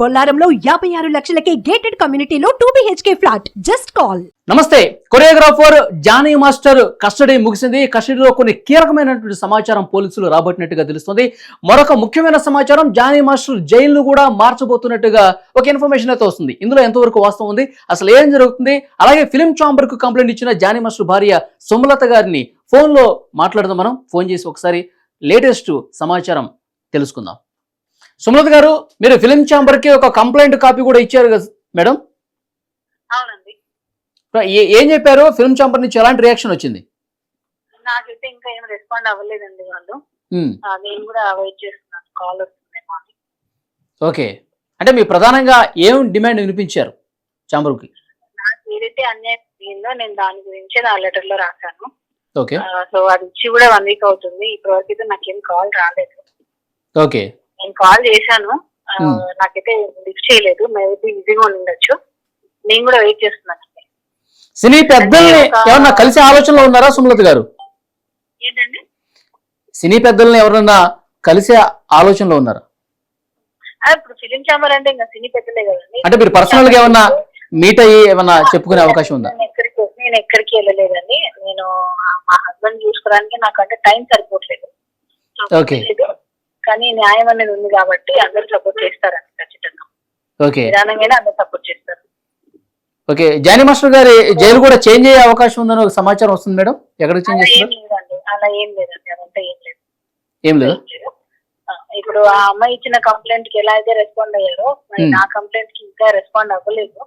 బొల్లారంలో యాభై ఆరు లక్షలకే గేటెడ్ కమ్యూనిటీలో two BHK flat just call నమస్తే కొరియోగ్రాఫర్ జానీ మాస్టర్ కస్టడీ ముగిసింది. కస్టడీలో కొన్ని కీలకమైనటువంటి సమాచారం పోలీసులు రాబట్టినట్టుగా తెలుస్తుంది. మరొక ముఖ్యమైన సమాచారం జానీ మాస్టర్ జైలు కూడా మార్చబోతున్నట్టుగా ఒక ఇన్ఫర్మేషన్ అయితే వస్తుంది. ఇందులో ఎంతవరకు వాస్తవం ఉంది? అసలు ఏం జరుగుతుంది? అలాగే ఫిలిం చాంబర్కు కంప్లైంట్ ఇచ్చిన జానీ మాస్టర్ భార్య సుమలత గారిని ఫోన్లో మాట్లాడదాం మనం. ఫోన్ చేసి ఒకసారి లేటెస్ట్ సమాచారం తెలుసుకుందాం. సుమలత గారు మీరు ఫిలిం చాంబర్కి ఒక కంప్లైంట్ కాపీ కూడా ఇచ్చారు కదా మేడం అవునండి. ఏ- చెప్పారు? ఫిల్మ్ చాంబర్ నుంచి ఎలాంటి రియాక్షన్ వచ్చింది? నాకైతే ఇంకా ఏం రెస్పాండ్ అవ్వలేదండి వాళ్ళు. ఆ, నేను కూడా వెయిట్ చేస్తున్నాను. కాల్ వస్తుందేమో అని. ఓకే అంటే మీ ప్రధానంగా ఏం డిమాండ్ వినిపించారు చాంబర్కి నాకు ఏదైతే అన్యాయం జరిగిందో నేను దాని గురించే నా లెటర్లో రాశాను. ఓకే సో అది ఇచ్చి కూడా వన్ వీక్ అవుతుంది. ఇప్పటి వరకు అయితే నాకేం కాల్ రాలేదు. ఓకే నేను కాల్ చేశాను. నాకైతే లిఫ్ట్ చేయలేదు. మేబీ బిజీగా ఉండొచ్చు నేను కూడా వెయిట్ చేస్తున్నాను. సినీ పెద్దల్ని ఎవరన్నా కలిసే ఆలోచనలో ఉన్నారా సుమలత గారు? ఏంటండి? సినీ పెద్దల్ని ఎవరన్నా కలిసే ఆలోచనలో ఉన్నారా? ఇప్పుడు ఫిలిం ఛాంబర్ అంటే ఇంకా సినీ పెద్దలే కదండి అంటే మీరు పర్సనల్గా ఏమన్నా మీట్ అయ్యి ఏమన్నా చెప్పుకునే అవకాశం ఉందా? నేను ఎక్కడికి నేను ఎక్కడికి వెళ్ళలేదండి. నేను మా హస్బెండ్ చూసుకోవడానికి నాకు అంటే టైం సరిపోవట్లేదు. లేదు. కానీ న్యాయం అనేది ఉంది కాబట్టి అందరూ సపోర్ట్ చేస్తారండి ఖచ్చితంగా. ఓకే. నిదానంగానే అందరూ సపోర్ట్ చేస్తారు. ఓకే. జానీ మాస్టర్ గారి జైలు కూడా చేంజ్ అయ్యే అవకాశం ఉందని ఒక సమాచారం వస్తుంది మేడం? ఎక్కడ చేంజ్ లేదండి. అలా ఏం లేదండి. అదంతా ఏం లేదు. ఏం లేదు? ఇప్పుడు ఆ అమ్మాయి ఇచ్చిన కంప్లైంట్కి ఎలా అయితే రెస్పాండ్ అయ్యారో మరి. నా కంప్లైంట్కి ఇంకా రెస్పాండ్ అవ్వలేదు.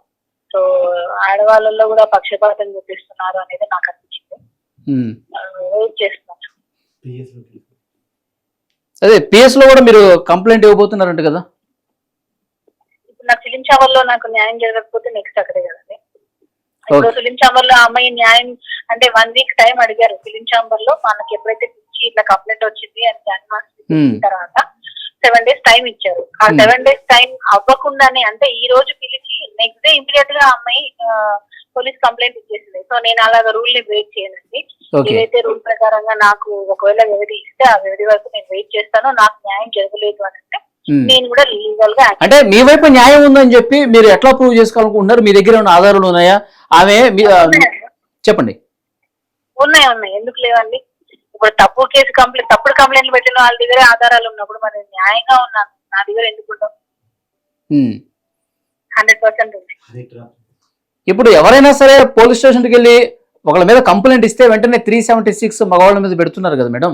సో ఆడవాళ్ళలో కూడా పక్షపాతం చూపిస్తున్నారు అనేది నాకు అనిపించింది. వెయిట్ చేస్తున్నాను. అదే పిఎస్లో కూడా మీరు కంప్లైంట్ ఇవ్వబోతున్నారంట కదా ఇప్పుడు నాకు ఫిలిం ఛాంబర్లో నాకు న్యాయం జరగకపోతే నెక్స్ట్ అక్కడే కదండి ఇప్పుడు. ఫిలిం ఛాంబర్లో అమ్మాయి న్యాయం అంటే వన్ వీక్ టైం అడిగారు ఫిలిం ఛాంబర్లో మనకి ఎప్పుడైతే పిలిచి ఇట్లా కంప్లైంట్ వచ్చింది అని జన్మాస్ Hmm. తర్వాత సెవెన్ డేస్ టైం ఇచ్చారు ఆ. సెవెన్ డేస్ టైం అవ్వకుండానే అంటే ఈ రోజు పిలిచి నెక్స్ట్ డే ఇమీడియట్గా అమ్మాయి పోలీస్ కంప్లైంట్ ఇచ్చేసింది. సో నేను అలాగ రూల్ని బ్రేక్ చేయనండి. ఏదైతే రూల్ ప్రకారంగా నాకు ఒకవేళ వ్యవధి ఇస్తే ఆ వ్యవధి వరకు నేను వెయిట్ చేస్తాను. నాకు న్యాయం జరగలేదు అని అంటే ఉమ్. నేను కూడా లీగల్గా అంటే మీ వైపు న్యాయం ఉందని చెప్పి మీరు ఎట్లా ప్రూవ్ చేసుకోవాలనుకుంటున్నారు? మీ దగ్గర ఉన్న ఆధారాలు ఉన్నాయా? ఆమె చెప్పండి. ఉన్నాయి ఉన్నాయి. ఎందుకు లేవండి? ఇప్పుడు తప్పు కేసు కంప్లైంట్ తప్పుడు కంప్లైంట్లు పెట్టిన వాళ్ళ దగ్గర ఆధారాలు ఉన్నప్పుడు మరి న్యాయంగా ఉన్నాను. నా దగ్గర ఎందుకు ఉండవు. హండ్రెడ్ పర్సెంట్ ఉంది. ఇప్పుడు ఎవరైనా సరే పోలీస్ స్టేషన్కి వెళ్ళి ఒకళ్ళ మీద కంప్లైంట్ ఇస్తే వెంటనే త్రీ సెవెంటీ సిక్స్ మగవాళ్ళ మీద పెడుతున్నారు కదా మేడం.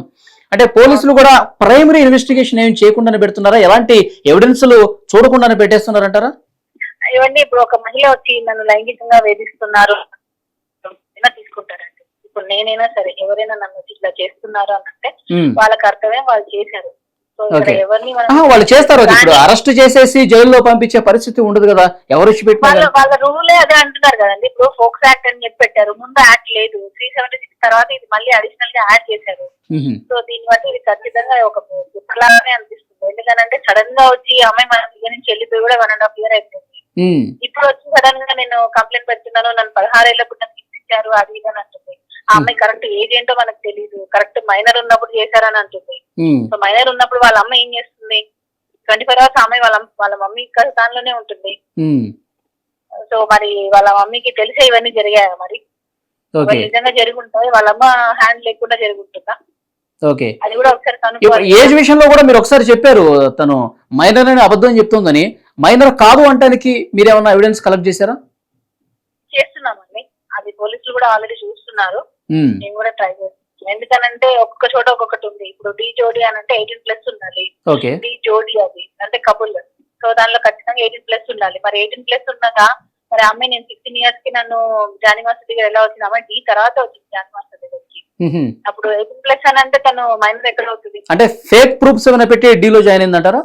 అంటే పోలీసులు కూడా ప్రైమరీ ఇన్వెస్టిగేషన్ ఏం చేయకుండానే పెడుతున్నారా? ఎలాంటి ఎవిడెన్స్లు చూడకుండానే పెట్టేస్తున్నారంటారా? ఇవన్నీ ఇప్పుడు ఒక మహిళ వచ్చి నన్ను లైంగికంగా వేధిస్తున్నారు. తీసుకుంటారండి. ఇప్పుడు నేనైనా సరే ఎవరైనా నన్ను ఇట్లా చేస్తున్నారు అని అంటే ఉమ్. వాళ్ళ కర్తవ్యం వాళ్ళు చేశారు. వాళ్ళు చేస్తారు ఇప్పుడు. అరెస్ట్ చేసేసి జైల్లో పంపించే పరిస్థితి ఉండదు కదా. ఎవరు వాళ్ళ. వాళ్ళ రూలే అదే అంటున్నారు కదండి. ఇప్పుడు ఫోక్స్ యాక్ట్ అని చెప్పి పెట్టారు. ముందు యాక్ట్ లేదు. త్రీ సెవెంటీ సిక్స్ తర్వాత ఇది మళ్ళీ అడిషనల్గా యాడ్ చేశారు. సో దీన్ని బట్టి ఇది ఖచ్చితంగా ఒక కుట్రలాగానే అనిపిస్తుంది. ఎందుకంటే సడన్గా వచ్చి అమ్మాయి మన దగ్గర నుంచి వెళ్ళిపోయి కూడా వన్ అండ్ హాఫ్ ఇయర్ అయిపోయింది. ఇప్పుడు వచ్చి సడన్గా నేను కంప్లైంట్ పెడుతున్నాను. నన్ను పదహారేళ్ళకు నన్ను ఇప్పించారు అది ఇది అని అంటుంది. ఆ అమ్మాయి కరెక్ట్ ఏజ్ ఏంటో మనకు తెలియదు కరెక్ట్ మైనర్ ఉన్నప్పుడు చేశారని అంటుంది. సో మైనర్ ఉన్నప్పుడు వాళ్ళ అమ్మ ఏం చేస్తుంది? ట్వంటీ ఫోర్ అవర్స్ అమ్మాయి వాళ్ళ వాళ్ళ మమ్మీ దానిలోనే ఉంటుంది. సో మరి వాళ్ళ మమ్మీకి తెలిసే ఇవన్నీ జరిగాయా మరి? మరి నిజంగా జరుగుంటాయి? వాళ్ళ అమ్మ హ్యాండ్ లేకుండా జరుగుతుందా? ఓకే అది కూడా ఒకసారి ఇప్పుడు కనుక్కోవాలి ఏజ్ విషయంలో కూడా మీరు ఒకసారి చెప్పారు తను మైనర్ అని అబద్ధం చెప్తుందని. మైనర్ కాదు అంటానికి మీరేమన్నా ఎవిడెన్స్ కలెక్ట్ చేశారా? చేస్తున్నామండి. అది పోలీసులు కూడా ఆల్రెడీ చూస్తున్నారు. నేను కూడా ట్రై చేస్తున్నాను ఎందుకనంటే ఒక్కొక్క చోట ఒక్కొక్కటి ఉంది. ఇప్పుడు డి జోడి అని అంటే ఎయిటీన్ ప్లస్ ఉండాలి. డి జోడి అది అంటే కపుల్ సో దానిలో ఖచ్చితంగా ఎయిటీన్ ప్లస్ ఉండాలి. మరి ఎయిటీన్ ప్లస్ ఉన్నాగా మరి అమ్మాయి నేను సిక్స్టీన్ ఇయర్స్కి నన్ను జానీ మాస్టర్ దగ్గర ఎలా వచ్చింది? అమ్మాయి డి తర్వాత వచ్చింది జానీ మాస్టర్ దగ్గరికి. ఉహుం. అప్పుడు ఎయిటీన్ ప్లస్ అని అంటే తను మైనర్ ఎక్కడ అవుతుంది? అంటే ఫేక్ ప్రూఫ్స్ ఏమైనా పెట్టి డీలో జాయిన్ అయిందంటారా?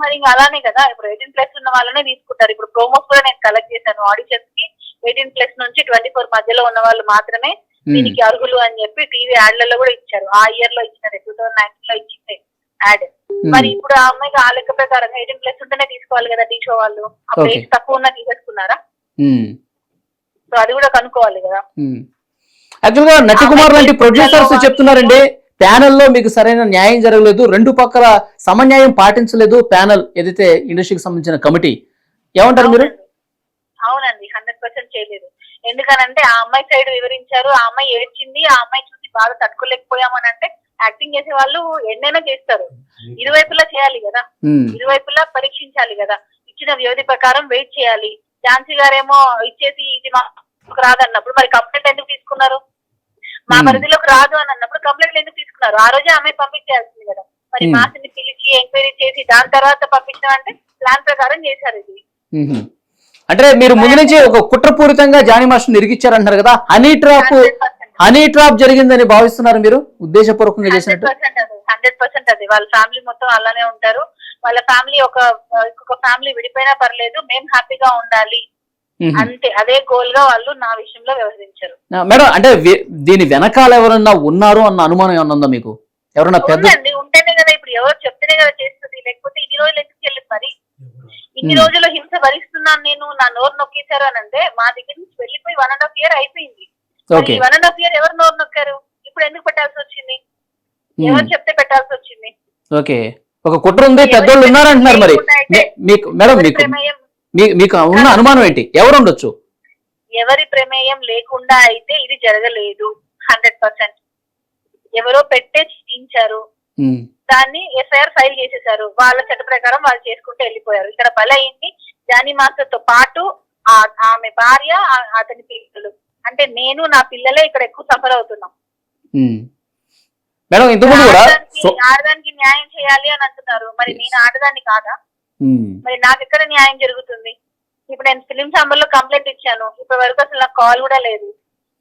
మరి ఇంకా అలానే కదా. ఇప్పుడు ఎయిటీన్ ప్లస్ ఉన్న వాళ్ళనే తీసుకుంటారు. ఇప్పుడు ప్రోమోస్ కూడా నేను కలెక్ట్ చేశాను. ఆడిషన్స్కి ఎయిటీన్ ప్లస్ నుంచి ట్వంటీ ఫోర్ మధ్యలో ఉన్న వాళ్ళు మాత్రమే. దీనికి అర్హులు అని చెప్పి టీవీ యాడ్లలో కూడా ఇచ్చారు. ఆ ఇయర్లో ఇచ్చినారు టూ థౌసండ్ నైన్టీన్లో ఇచ్చింది యాడ్. మరి ఇప్పుడు ఆ అమ్మాయికి ఆ లెక్క ప్రకారం ఎయిటీన్ ప్లస్ ఉంటేనే తీసుకోవాలి కదా టీ షో వాళ్ళు అప్పుడు. ఏజ్ తక్కువ ఉన్నా తీసేసుకున్నారా. సో అది కూడా కనుక్కోవాలి కదా. యాక్చువల్గా నటి కుమార్ లాంటి ప్రొడ్యూసర్స్ చెప్తున్నారండి. ప్యానెల్లో మీకు సరైన న్యాయం జరగలేదు. రెండు పక్కల సమన్యాయం పాటించలేదు ప్యానెల్ ఏదైతే ఇండస్ట్రీకి సంబంధించిన కమిటీ. ఏమంటారు మీరు అవునండి. అవునండి హండ్రెడ్ పర్సెంట్ చేయలేదు. ఎందుకనంటే ఆ అమ్మాయి సైడ్ వివరించారు ఆ అమ్మాయి ఏడ్చింది ఆ అమ్మాయి చూసి బాగా తట్టుకోలేకపోయామని అంటే యాక్టింగ్ చేసే వాళ్ళు ఎన్నైనా చేస్తారు. ఇరువైపులా చేయాలి కదా. ఉమ్, ఇరువైపులా పరీక్షించాలి కదా. ఇచ్చిన వ్యవధి ప్రకారం వెయిట్ చేయాలి. ఝాన్సీ గారేమో ఇచ్చేసి ఇది మాకు రాదన్నప్పుడు మరి కంప్లైంట్ ఎందుకు తీసుకున్నారు? మా Hmm. పరిధిలోకి రాదు అని అన్నప్పుడు కంప్లైంట్ ఎందుకు తీసుకున్నారు? ఆ రోజే ఆమె పంపించాల్సింది కదా. మరి. మాసిని పిలిచి ఎంక్వైరీ చేసి దాని తర్వాత పంపించడం అంటే ప్లాన్ ప్రకారం చేశారు ఇది. ఉహుం. అంటే మీరు ముందు నుంచి ఒక కుట్రపూరితంగా జానీ మాస్టర్ ఇరికిచ్చారంటున్నారు కదా హనీ ట్రాప్ హనీ ట్రాప్ జరిగిందని భావిస్తున్నారు మీరు? ఉద్దేశపూర్వకంగా చేసినట్టు? హండ్రెడ్ పర్సెంట్ అది. వాళ్ళ ఫ్యామిలీ మొత్తం అలానే ఉంటారు. వాళ్ళ ఫ్యామిలీ ఒక ఇంకొక ఫ్యామిలీ విడిపోయినా పర్లేదు మేము హ్యాపీగా ఉండాలి. అంతే. అదే గోల్గా వాళ్ళు నా విషయంలో వ్యవహరించారు. మేడం అంటే దీని వెనకాల ఎవరన్నా ఉన్నారు అన్న అనుమానం ఏమన్నా ఉందా మీకు? ఎవరన్నా పెద్ద ఉంటేనే కదా ఇప్పుడు ఎవరు చెప్తేనే కదా చేస్తుంది. లేకపోతే ఇన్ని రోజులు ఎందుకు చెల్లింది మరి? ఇన్ని. రోజులు హింస భరిస్తున్నాను నేను నా నోరు నొక్కేశారు అని అంటే మా దగ్గర నుంచి వెళ్ళిపోయి వన్ అండ్ హాఫ్ ఇయర్ అయిపోయింది. Okay. One and half year ఎవరు నోరు నొక్కారు? ఇప్పుడు ఎందుకు పెట్టాల్సి వచ్చింది? ఎవరు చెప్తే పెట్టాల్సి వచ్చింది? ఓకే. ఒక కుట్ర ఉంది పెద్దోళ్ళు ఉన్నారంటున్నారు మరి. మీకు మేడం మీకు మీకు ఉన్న అనుమానం ఏంటి? ఎవరు ఉండొచ్చు? ఎవరి ప్రమేయం లేకుండా అయితే ఇది జరగలేదు హండ్రెడ్ పర్సెంట్ ఎవరో పెట్టే చేయించారు ఉమ్, దాన్ని ఎఫ్ఐఆర్ ఫైల్ చేసేసారు. వాళ్ళ చట్ట ప్రకారం వాళ్ళు చేసుకుంటూ వెళ్ళిపోయారు. ఇక్కడ బల అయింది జానీ మాస్టర్తో పాటు ఆమె భార్య అతని పిల్లలు. అంటే నేను నా పిల్లలే ఇక్కడ ఎక్కువ సఫర్ అవుతున్నాం. మేడం ఇంతకుముందు కూడా ఆడదానికి న్యాయం చేయాలి అని అంటున్నారు. మరి నేను ఆడదాన్ని కాదా? మరి నాకు ఎక్కడ న్యాయం జరుగుతుంది? ఇప్పుడు నేను ఫిలిం ఛాంబర్లో కంప్లైంట్ ఇచ్చాను. ఇప్పటి వరకు అసలు నాకు కాల్ కూడా లేదు.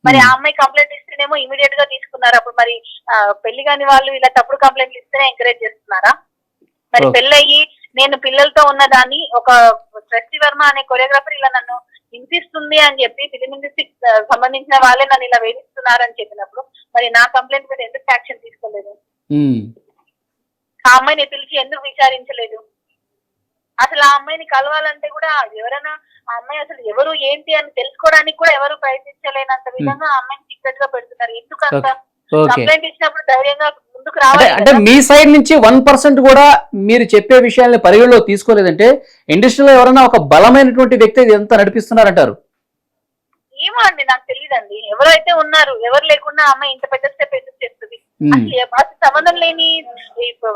మరి ఆ అమ్మాయి కంప్లైంట్ ఇస్తేనేమో ఇమీడియట్గా తీసుకున్నారు. అప్పుడు మరి పెళ్ళి కాని వాళ్ళు ఇలా తప్పుడు కంప్లైంట్లు ఇస్తేనే ఎంకరేజ్ చేస్తున్నారా? మరి Okay. పెళ్ళయి నేను పిల్లలతో ఉన్నదాన్ని ఒక శశి వర్మ అనే కొరియోగ్రాఫర్ ఇలా నన్ను హింసిస్తుంది అని చెప్పి ఫిలిం ఇండస్ట్రీ సంబంధించిన వాళ్ళే నన్ను ఇలా వేధిస్తున్నారు అని చెప్పినప్పుడు మరి నా కంప్లైంట్ మీద ఎందుకు యాక్షన్ తీసుకోలేదు? ఆ అమ్మాయిని పిలిచి ఎందుకు విచారించలేదు? అసలు ఆ అమ్మాయిని కలవాలంటే కూడా ఎవరైనా ఆ అమ్మాయి అసలు ఎవరు ఏంటి అని తెలుసుకోవడానికి కూడా ఎవరు ప్రయత్నించలేనంత విధంగా ఆ అమ్మాయిని సీక్రెట్గా పెడుతున్నారు. ఎందుకు అంత కంప్లైంట్ ఇచ్చినప్పుడు ధైర్యంగా ముందుకు రావాలి అంటే. మీ సైడ్ నుంచి వన్ పర్సెంట్ కూడా మీరు చెప్పే విషయాల్ని పరిగణలో తీసుకోలేదంటే ఇండస్ట్రీలో ఎవరైనా ఒక బలమైనటువంటి వ్యక్తి ఎంత నడిపిస్తున్నారంటారు? ఏమో అండి నాకు తెలియదండి ఎవరైతే ఉన్నారు ఎవరు లేకుండా అమ్మాయి ఇంత పెద్ద స్టెప్ ఎందుకు చేస్తుంది? అసలు సంబంధం లేని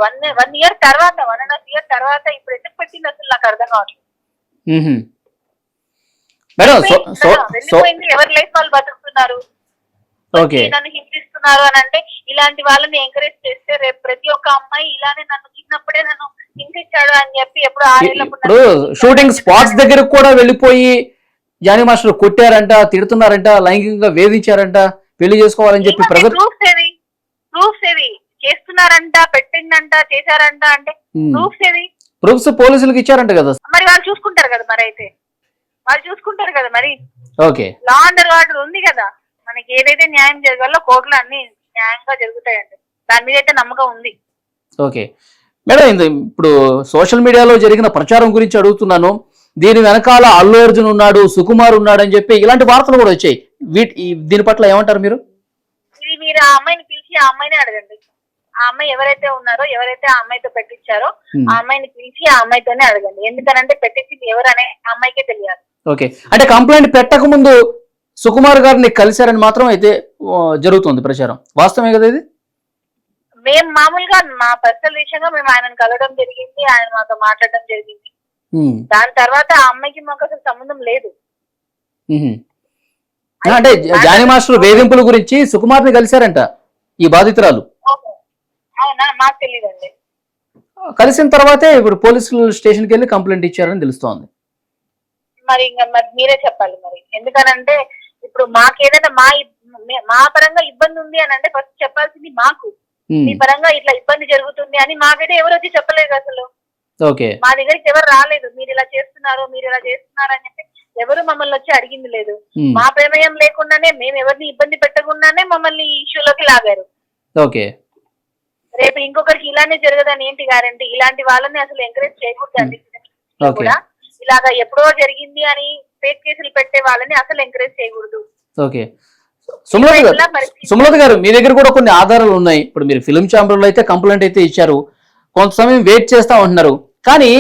వన్ వన్ ఇయర్ తర్వాత వన్ అండ్ హాఫ్ ఇయర్ తర్వాత ఇప్పుడు ఎందుకు పెట్టింది అసలు నాకు అర్థం కావట్లేదు. ఎవరి లైఫ్ వాళ్ళు బతుకుతున్నారు. నన్ను హింసిస్తున్నారు అని అంటే ఇలాంటి వాళ్ళని ఎంకరేజ్ చేస్తే రేపు ప్రతి ఒక్క అమ్మాయి ఇలానే నన్ను చిన్నప్పుడే నన్ను హింసించాడు అని చెప్పి ఎప్పుడు ఇప్పుడు షూటింగ్ స్పాట్స్ దగ్గరకు కూడా వెళ్ళిపోయి జానీ మాస్టర్ కొట్టారంట తిడుతున్నారంట లైంగికంగా వేధించారంట పెళ్ళి చేసుకోవాలని చెప్పి ప్రజలు ప్రూఫ్స్ ఏవి? ప్రూఫ్స్ ఏవి? చేస్తున్నారంట పెట్టిందంట చేశారంట అంటే ప్రూఫ్స్ ఏవి? ప్రూఫ్స్ పోలీసులకు ఇచ్చారంట కదా. మరి వాళ్ళు చూసుకుంటారు కదా మరి అయితే. వాళ్ళు చూసుకుంటారు కదా మరి. ఓకే. లా అండర్ ఆర్డర్ ఉంది కదా. మనకి ఏదైతే న్యాయం జరగాలో కోర్టులో అన్ని న్యాయంగా జరుగుతాయండి. దాని మీద అయితే నమ్మకం ఉంది. ఓకే. మేడం ఇది ఇప్పుడు సోషల్ మీడియాలో జరిగిన ప్రచారం గురించి అడుగుతున్నాను. దీని వెనకాల అల్లు అర్జున్ ఉన్నాడు సుకుమార్ ఉన్నాడు అని చెప్పి ఇలాంటి వార్తలు కూడా వచ్చాయి. వీటి దీని పట్ల ఏమంటారు మీరు? ఇది మీరు ఆ అమ్మాయిని పిలిచి ఆ అమ్మాయిని అడగండి. ఆ అమ్మాయి ఎవరైతే ఉన్నారో ఎవరైతే ఆ అమ్మాయితో పెట్టించారో. ఆ అమ్మాయిని పిలిచి ఆ అమ్మాయితోనే అడగండి. ఎందుకనంటే పెట్టించింది ఎవరనే ఆ అమ్మాయికే తెలియాలి. ఓకే. అంటే కంప్లైంట్ పెట్టక ముందు సుకుమార్ గారిని కలిశారని మాత్రం అయితే జరుగుతుంది ప్రచారం. వాస్తవమే కదా ఇది? మేము మామూలుగా మా పర్సనల్ విషయంగా మేము ఆయనను కలవడం జరిగింది ఆయన మాతో మాట్లాడడం జరిగింది. దాని తర్వాత ఆ అమ్మాయికి మాకు అసలు సంబంధం లేదు. అంటే జానీ మాస్టర్ వేధింపుల గురించి సుకుమార్ని కలిశారంట ఈ బాధితురాలు. అవునా? మాకు తెలియదండి కలిసిన తర్వాతే ఇప్పుడు పోలీసులు స్టేషన్కి వెళ్ళి కంప్లైంట్ ఇచ్చారని తెలుస్తోంది. మరి ఇంకా మరి మీరే చెప్పాలి మరి. ఎందుకనంటే ఇప్పుడు మాకేదైనా మా మే- మా పరంగా ఇబ్బంది ఉంది అని అంటే ఫస్ట్ చెప్పాల్సింది మాకు. మీ పరంగా ఇట్లా ఇబ్బంది జరుగుతుంది అని మాకైతే ఎవరు వచ్చి చెప్పలేదు అసలు. ఓకే. మా దగ్గరికి ఎవరు రాలేదు. మీరు ఇలా చేస్తున్నారు మీరు ఇలా చేస్తున్నారు అని చెప్పి ఎవరు మమ్మల్ని వచ్చి అడిగింది లేదు. మా ప్రమేయం లేకుండానే మేము ఎవరిని ఇబ్బంది పెట్టకుండానే మమ్మల్ని ఈ ఇష్యూలోకి లాగారు. ఓకే. రేపు ఇంకొకరికి ఇలానే జరగదని ఏంటి గ్యారంటీ ఇలాంటి వాళ్ళని అసలు ఎంకరేజ్ చేయకూడదండి. ఓకే. కూడా ఇలాగా ఎప్పుడో జరిగింది అని ఫేక్ కేసులు పెట్టే వాళ్ళని అసలు ఎంకరేజ్ చేయకూడదు. ఓకే. సుమలత గారు సుమలత గారు మీ దగ్గర కూడా కొన్ని ఆధారాలు ఉన్నాయి. ఇప్పుడు మీరు ఫిలిం ఛాంబర్లో అయితే కంప్లైంట్ అయితే ఇచ్చారు. కొంత సమయం వెయిట్ చేస్తా ఉంటున్నారు. కానీ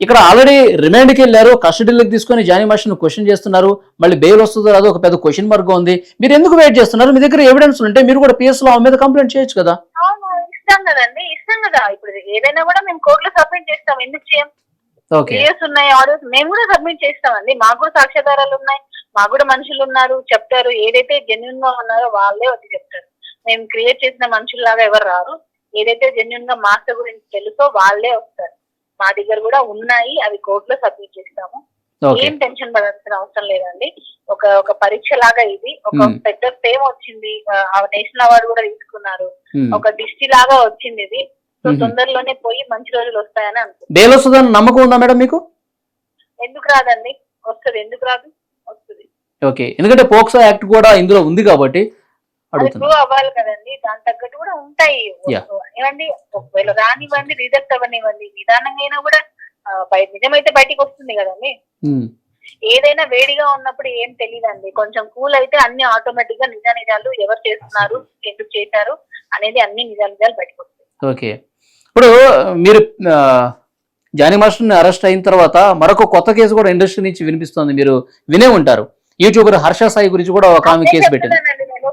ఇక్కడ ఆల్రెడీ రిమాండ్కి వెళ్ళారు. కస్టడీలోకి తీసుకొని జానీ మాస్టర్ క్వశ్చన్ చేస్తున్నారు. మళ్ళీ బెయిల్ వస్తుందో రాదో ఒక పెద్ద క్వశ్చన్ మార్క్ ఉంది. మీరు ఎందుకు వెయిట్ చేస్తున్నారు? మీ దగ్గర ఎవిడెన్స్ ఉంటే మీరు కూడా పిఎస్లో మీద కంప్లైంట్ చేయొచ్చు కదా. ఇస్తాం కదండి. ఇస్తాం కదా. ఇప్పుడు ఏదైనా కూడా మేము కోర్టులో సబ్మిట్ చేస్తాం. ఎందుకు చేయం? వీడియోస్ ఉన్నాయి ఆడియోస్ మేము కూడా సబ్మిట్ చేస్తామండి. మాకు కూడా సాక్ష్యాధారాలు ఉన్నాయి. మాకు కూడా మనుషులు ఉన్నారు చెప్తారు. ఏదైతే జెన్యున్గా ఉన్నారో వాళ్ళే వచ్చి చెప్తారు. మేము క్రియేట్ చేసిన మనుషుల్లాగా ఎవరు రారు. ఏదైతే జెన్యున్గా మాస్టర్ గురించి తెలుసో వాళ్ళే వస్తారు. మా దగ్గర కూడా ఉన్నాయి అవి కోర్టులో సబ్మిట్ చేస్తాము. ఏం టెన్షన్ పడాల్సిన అవసరం లేదండి. ఒక ఒక పరీక్ష లాగా ఇది. ఒక. పెద్ద ఫేమ్ వచ్చింది. ఆ నేషనల్ అవార్డు కూడా తీసుకున్నారు. ఒక దిష్టి లాగా వచ్చింది ఇది. సో. తొందరలోనే పోయి మంచి రోజులు వస్తాయని అనుకుంటున్నాను. బెయిల్ వస్తుందని నమ్మకం ఉందా మేడం మీకు? ఎందుకు రాదండి? వస్తుంది. ఎందుకు రాదు? వస్తుంది. ఓకే. ఎందుకంటే పోక్సో యాక్ట్ కూడా ఇందులో ఉంది కాబట్టి అడుగుతున్నా. ప్రూవ్ అవ్వాలి కదండి. దాని తగ్గట్టు కూడా ఉంటాయి. Yeah. ఏమండి? ఒకవేళ రానివ్వండి రిజెక్ట్ అవ్వనివ్వండి నిదానంగా అయినా కూడా ఆ, బయ నిజమైతే బయటికి వస్తుంది కదండి. ఉమ్. ఏదైనా వేడిగా ఉన్నప్పుడు ఏం తెలియదండి కొంచెం కూల్ అయితే అన్ని ఆటోమేటిక్గా నిజ నిజాలు ఎవరు చేస్తున్నారు ఎందుకు చేశారు అనేది అన్ని నిజ నిజాలు బయటకు వస్తాయి. ఓకే. ఇప్పుడు మీరు జానీ మాస్టర్ని అరెస్ట్ అయిన తర్వాత మరొక కొత్త కేసు కూడా ఇండస్ట్రీ నుంచి వినిపిస్తోంది. మీరు వినే ఉంటారు. యూట్యూబర్ హర్ష సాయి గురించి కూడా ఒక ఆమె కేసు పెట్టింది.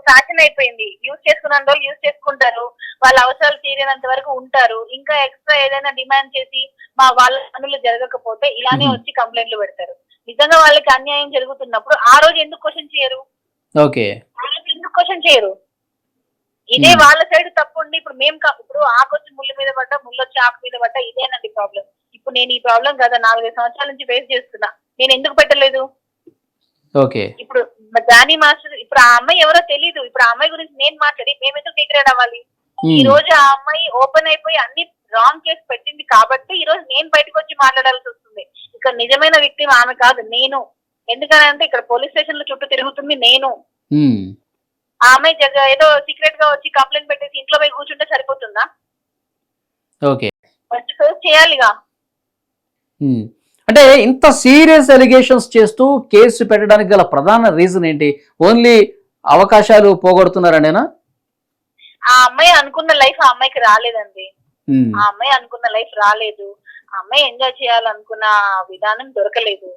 ఫ్యాషన్ అయిపోయింది. యూజ్ చేసుకున్న వాళ్ళు యూజ్ చేసుకుంటారు. వాళ్ళ అవసరాలు తీరినంత వరకు ఉంటారు. ఇంకా ఎక్స్ట్రా ఏదైనా డిమాండ్ చేసి మా వాళ్ళ పనులు జరగకపోతే ఇలానే. వచ్చి కంప్లైంట్లు పెడతారు. నిజంగా వాళ్ళకి అన్యాయం జరుగుతున్నప్పుడు ఆ రోజు ఎందుకు క్వశ్చన్ చేయరు? ఓకే. ఎందుకు క్వశ్చన్ చేయరు? ఇదే. వాళ్ళ సైడ్ తప్పు ఉండి ఇప్పుడు మేము ఇప్పుడు ఆకొచ్చి ముళ్ళు మీద పడ్డా ముళ్ళు వచ్చి ఆకు మీద పడ్డా ఇదేనండి ప్రాబ్లం ఇప్పుడు నేను ఈ ప్రాబ్లం కదా? నాలుగైదు సంవత్సరాల నుంచి ఫేస్ చేస్తున్నా. నేను ఎందుకు పెట్టలేదు? ఓకే. ఇప్పుడు జానీ మాస్టర్ ఇప్పుడు ఆ అమ్మాయి ఎవరో తెలియదు ఇప్పుడు ఆ అమ్మాయి గురించి నేను మాట్లాడి మేము ఎందుకు డిగ్రేడ్ అవ్వాలి ఈ. రోజు ఆ అమ్మాయి ఓపెన్ అయిపోయి అన్ని రాంగ్ కేసు పెట్టింది కాబట్టి ఈ రోజు నేను బయటకు వచ్చి మాట్లాడాల్సి వస్తుంది. ఇక్కడ నిజమైన వ్యక్తి ఆమె కాదు నేను. ఎందుకనంటే ఇక్కడ పోలీస్ స్టేషన్లో చుట్టూ తిరుగుతుంది నేను. ఉమ్. ఆ అమ్మాయి జగ ఏదో సీక్రెట్గా వచ్చి కంప్లైంట్ పెట్టేసి ఇంట్లో పోయి కూర్చుంటే సరిపోతుందా ఓకే ఫస్ట్ ఫేస్ చేయాలిగా. అంటే ఇంత సీరియస్ ఎలిగేషన్స్ చేస్తూ కేసు పెట్టడానికి గల ప్రధాన రీజన్ ఏంటి ఓన్లీ అవకాశాలు పోగొడుతున్నారనేనా ఆ అమ్మాయి అనుకున్న లైఫ్ ఆ అమ్మాయికి రాలేదండి. ఆ అమ్మాయి అనుకున్న లైఫ్ రాలేదు ఆ అమ్మాయి ఎంజాయ్ చేయాలనుకున్న విధానం దొరకలేదు.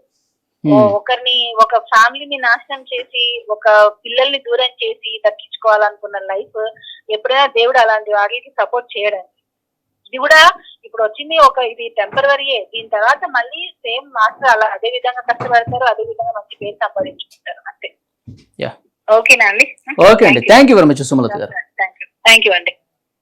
ఒకరిని ఒక ఫ్యామిలీని నాశనం చేసి ఒక పిల్లల్ని దూరం చేసి దక్కించుకోవాలనుకున్న లైఫ్ ఎప్పుడైనా దేవుడు అలాంటి వాటికి సపోర్ట్ చేయడండి ఇది కూడా ఇప్పుడు వచ్చింది ఒక ఇది టెంపరీయే దీని తర్వాత మళ్ళీ సేమ్ మాస్టర్ అలా అదే విధంగా కష్టపడతారు అదే విధంగా మంచి పేరు సంపాదించుకుంటారు. అంతే. ఓకేనా అండి? ఓకే అండి. Thank you very much Sumalatha గారు. థ్యాంక్ యూ అండి.